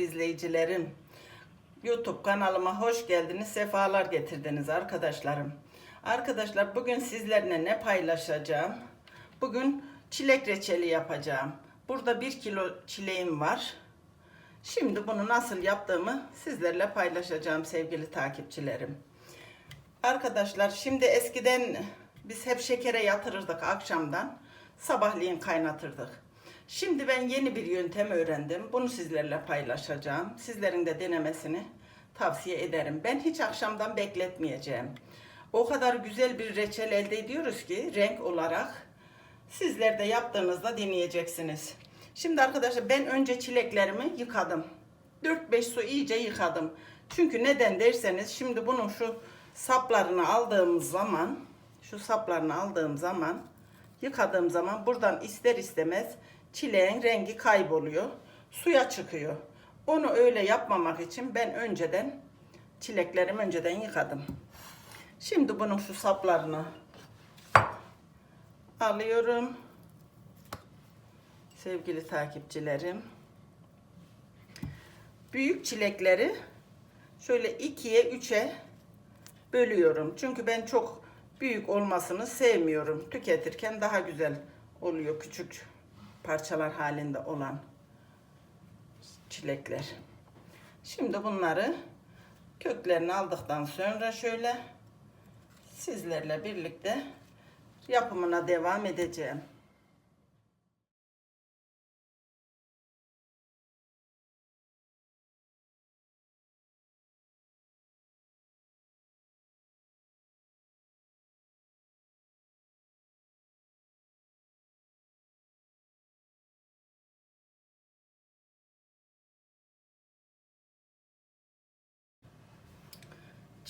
YouTube izleyicilerim. YouTube kanalıma hoş geldiniz, sefalar getirdiniz arkadaşlarım. Arkadaşlar bugün sizlerle ne paylaşacağım? Bugün çilek reçeli yapacağım. Burada 1 kilo çileğim var. Şimdi bunu nasıl yaptığımı sizlerle paylaşacağım sevgili takipçilerim. Arkadaşlar şimdi eskiden biz hep şekere yatırırdık akşamdan. Sabahleyin kaynatırdık. Şimdi ben yeni bir yöntem öğrendim. Bunu sizlerle paylaşacağım. Sizlerin de denemesini tavsiye ederim. Ben hiç akşamdan bekletmeyeceğim. O kadar güzel bir reçel elde ediyoruz ki renk olarak sizler de yaptığınızda deneyeceksiniz. Şimdi arkadaşlar ben önce çileklerimi yıkadım. 4-5 su iyice yıkadım. Çünkü neden derseniz şimdi bunun şu saplarını aldığımız zaman şu saplarını aldığım zaman yıkadığım zaman buradan ister istemez çileğin rengi kayboluyor. Suya çıkıyor. Onu öyle yapmamak için ben önceden çileklerimi önceden yıkadım. Şimdi bunun şu saplarını alıyorum. Sevgili takipçilerim. Büyük çilekleri şöyle ikiye üçe bölüyorum. Çünkü ben çok büyük olmasını sevmiyorum. Tüketirken daha güzel oluyor küçük parçalar halinde olan çilekler. Şimdi bunları köklerini aldıktan sonra şöyle sizlerle birlikte yapımına devam edeceğim.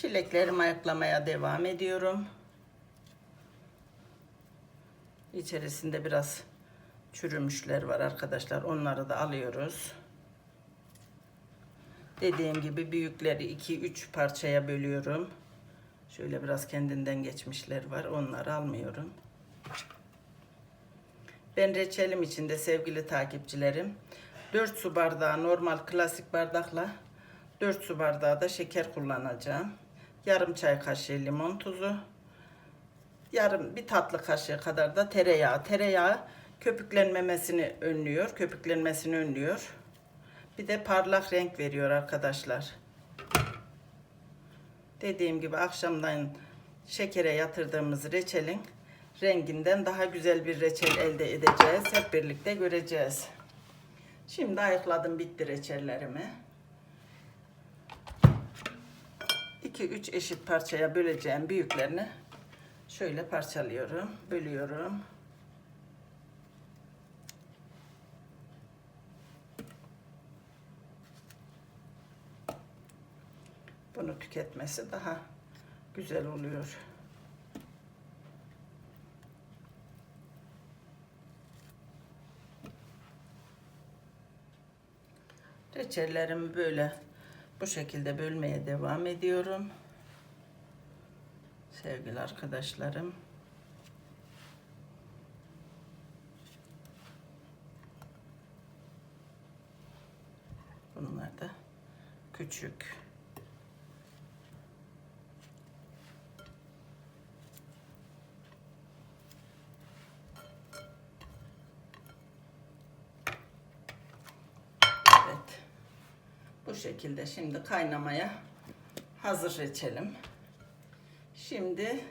Çileklerimi ayıklamaya devam ediyorum. İçerisinde biraz çürümüşler var arkadaşlar. Onları da alıyoruz. Dediğim gibi büyükleri 2-3 parçaya bölüyorum. Şöyle biraz kendinden geçmişler var. Onları almıyorum. Ben reçelim içinde sevgili takipçilerim 4 su bardağı normal klasik bardakla 4 su bardağı da şeker kullanacağım. Yarım çay kaşığı limon tuzu. Yarım bir tatlı kaşığı kadar da tereyağı. Tereyağı köpüklenmemesini önlüyor. Köpüklenmesini önlüyor. Bir de parlak renk veriyor arkadaşlar. Dediğim gibi akşamdan şekere yatırdığımız reçelin renginden daha güzel bir reçel elde edeceğiz. Hep birlikte göreceğiz. Şimdi ayıkladım bitti reçellerimi. 2-3 eşit parçaya böleceğim büyüklerini şöyle parçalıyorum, bölüyorum. Bunu tüketmesi daha güzel oluyor. Reçellerimi böyle bu şekilde bölmeye devam ediyorum. Sevgili arkadaşlarım. Bunlar da küçük. Evet. Bu şekilde şimdi kaynamaya hazır reçelim. Şimdi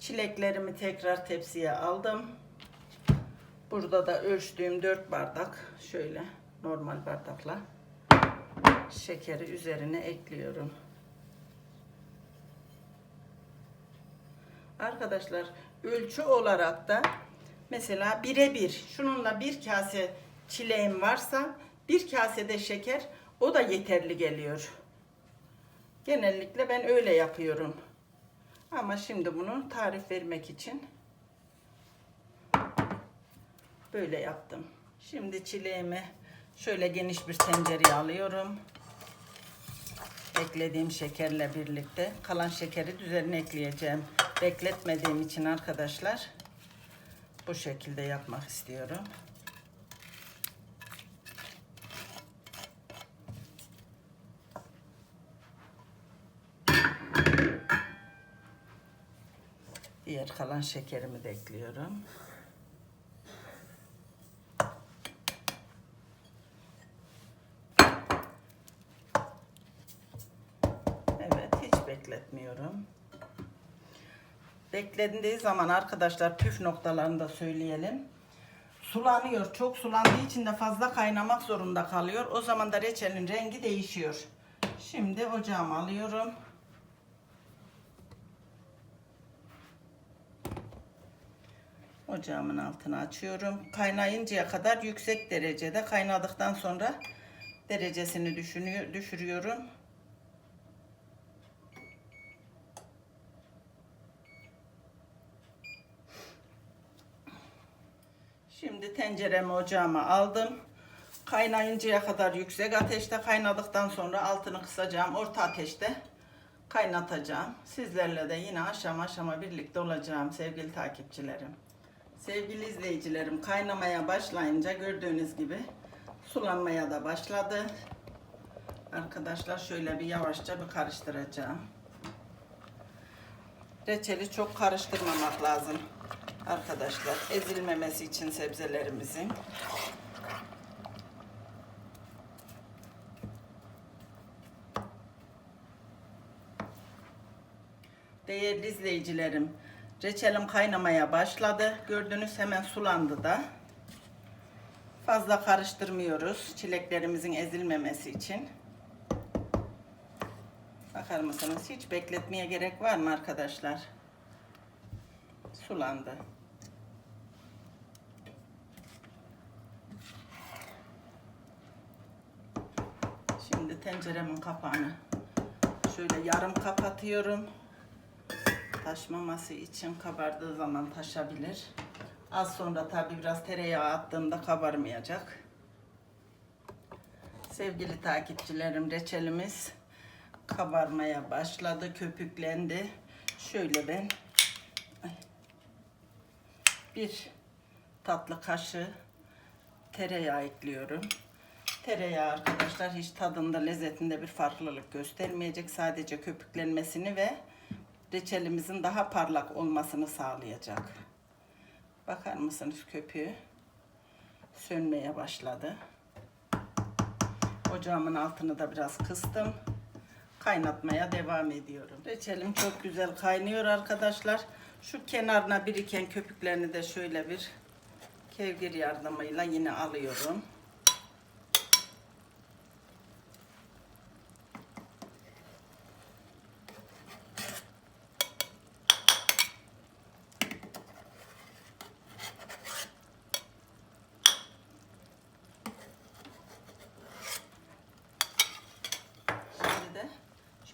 çileklerimi tekrar tepsiye aldım. Burada da ölçtüğüm 4 bardak şöyle normal bardakla şekeri üzerine ekliyorum. Arkadaşlar ölçü olarak da mesela birebir şununla bir kase çileğim varsa bir kasede şeker o da yeterli geliyor. Genellikle ben öyle yapıyorum. Ama şimdi bunu tarif vermek için böyle yaptım. Şimdi çileğimi şöyle geniş bir tencereye alıyorum. Eklediğim şekerle birlikte kalan şekeri üzerine ekleyeceğim. Bekletmediğim için arkadaşlar bu şekilde yapmak istiyorum. Diğer kalan şekerimi de ekliyorum. Evet, hiç bekletmiyorum. Beklendiği zaman arkadaşlar püf noktalarını da söyleyelim. Sulanıyor. Çok sulandığı için de fazla kaynamak zorunda kalıyor. O zaman da reçelin rengi değişiyor. Şimdi ocağıma alıyorum. Ocağımın altını açıyorum. Kaynayıncaya kadar yüksek derecede kaynadıktan sonra derecesini düşünüyor, düşürüyorum. Şimdi tenceremi ocağıma aldım. Kaynayıncaya kadar yüksek ateşte kaynadıktan sonra altını kısacağım. Orta ateşte kaynatacağım. Sizlerle de yine aşama aşama birlikte olacağım sevgili takipçilerim. Sevgili izleyicilerim kaynamaya başlayınca gördüğünüz gibi sulanmaya da başladı. Arkadaşlar şöyle bir yavaşça bir karıştıracağım. Reçeli çok karıştırmamak lazım arkadaşlar. Ezilmemesi için sebzelerimizin. Değerli izleyicilerim, reçelim kaynamaya başladı. Gördüğünüz hemen sulandı da. Fazla karıştırmıyoruz çileklerimizin ezilmemesi için. Bakar mısınız? Hiç bekletmeye gerek var mı arkadaşlar? Sulandı. Şimdi tenceremin kapağını şöyle yarım kapatıyorum. Taşmaması için kabardığı zaman taşabilir. Az sonra tabi biraz tereyağı attığımda kabarmayacak. Sevgili takipçilerim reçelimiz kabarmaya başladı, köpüklendi. Şöyle ben bir tatlı kaşığı tereyağı ekliyorum. Tereyağı arkadaşlar hiç tadında lezzetinde bir farklılık göstermeyecek. Sadece köpüklenmesini ve reçelimizin daha parlak olmasını sağlayacak. Bakar mısınız köpüğü sönmeye başladı. Ocağımın altını da biraz kıstım. Kaynatmaya devam ediyorum. Reçelim çok güzel kaynıyor arkadaşlar. Şu kenarına biriken köpüklerini de şöyle bir kevgir yardımıyla yine alıyorum. Şimdi de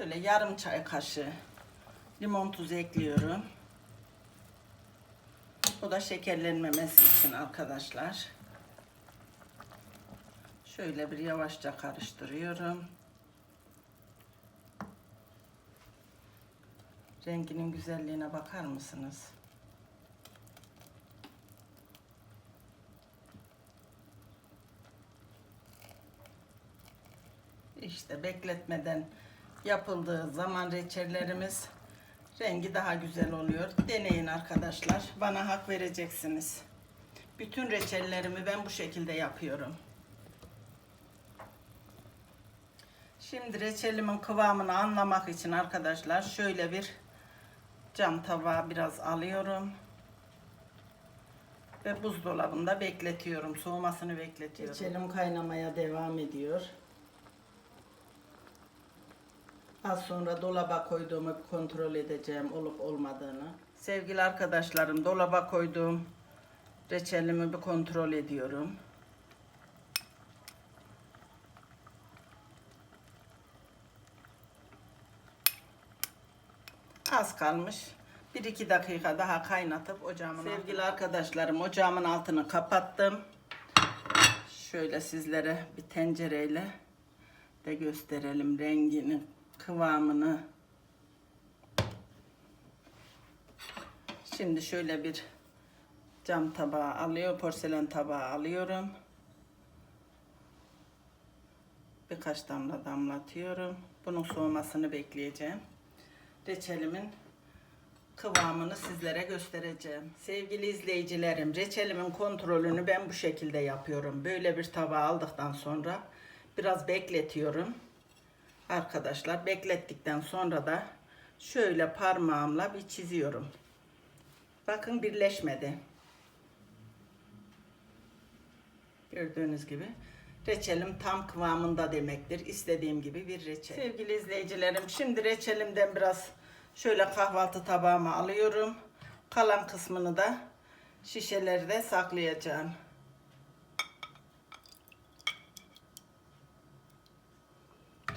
şöyle yarım çay kaşığı limon tuzu ekliyorum. Bu da şekerlenmemesi için arkadaşlar. Şöyle bir yavaşça karıştırıyorum. Renginin güzelliğine bakar mısınız? İşte bekletmeden yapıldığı zaman reçellerimiz rengi daha güzel oluyor. Deneyin arkadaşlar. Bana hak vereceksiniz. Bütün reçellerimi ben bu şekilde yapıyorum. Şimdi reçelimin kıvamını anlamak için arkadaşlar şöyle bir cam tabağa biraz alıyorum. Ve buzdolabında bekletiyorum. Soğumasını bekletiyorum. Reçelim kaynamaya devam ediyor. Az sonra dolaba koyduğumu kontrol edeceğim olup olmadığını. Sevgili arkadaşlarım dolaba koyduğum reçelimi bir kontrol ediyorum. Az kalmış. 1-2 dakika daha kaynatıp ocağımın Sevgili arkadaşlarım ocağımın altını kapattım. Şöyle sizlere bir tencereyle de gösterelim rengini, kıvamını. Şimdi şöyle bir cam tabağı alıyor, porselen tabağı alıyorum. Birkaç damla damlatıyorum. Bunun soğumasını bekleyeceğim. Reçelimin kıvamını sizlere göstereceğim. Sevgili izleyicilerim, reçelimin kontrolünü ben bu şekilde yapıyorum. Böyle bir tabağa aldıktan sonra biraz bekletiyorum. Arkadaşlar beklettikten sonra da şöyle parmağımla bir çiziyorum. Bakın birleşmedi. Gördüğünüz gibi reçelim tam kıvamında demektir. İstediğim gibi bir reçel. Sevgili izleyicilerim şimdi reçelimden biraz şöyle kahvaltı tabağıma alıyorum. Kalan kısmını da şişelerde saklayacağım.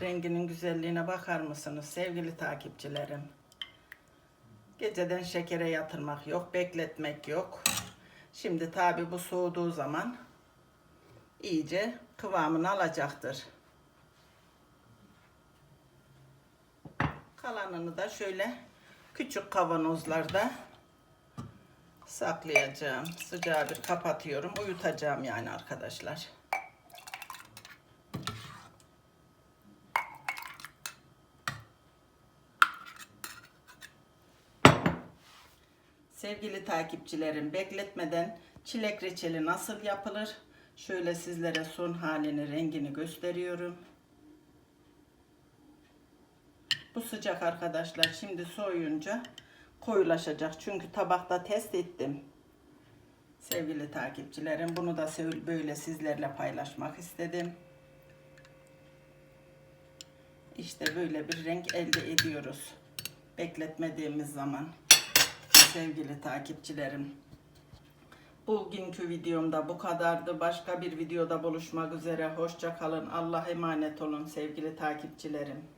Renginin güzelliğine bakar mısınız sevgili takipçilerim? Geceden şekere yatırmak yok, bekletmek yok. Şimdi tabi bu soğuduğu zaman iyice kıvamını alacaktır. Kalanını da şöyle küçük kavanozlarda saklayacağım. Sıcağı bir kapatıyorum. Uyutacağım yani arkadaşlar. Sevgili takipçilerim, bekletmeden çilek reçeli nasıl yapılır? Şöyle sizlere son halini, rengini gösteriyorum. Bu sıcak arkadaşlar şimdi soğuyunca koyulaşacak. Çünkü tabakta test ettim. Sevgili takipçilerim, bunu da böyle sizlerle paylaşmak istedim. İşte böyle bir renk elde ediyoruz. Bekletmediğimiz zaman sevgili takipçilerim. Bugünkü videomda bu kadardı. Başka bir videoda buluşmak üzere. Hoşça kalın. Allah'a emanet olun sevgili takipçilerim.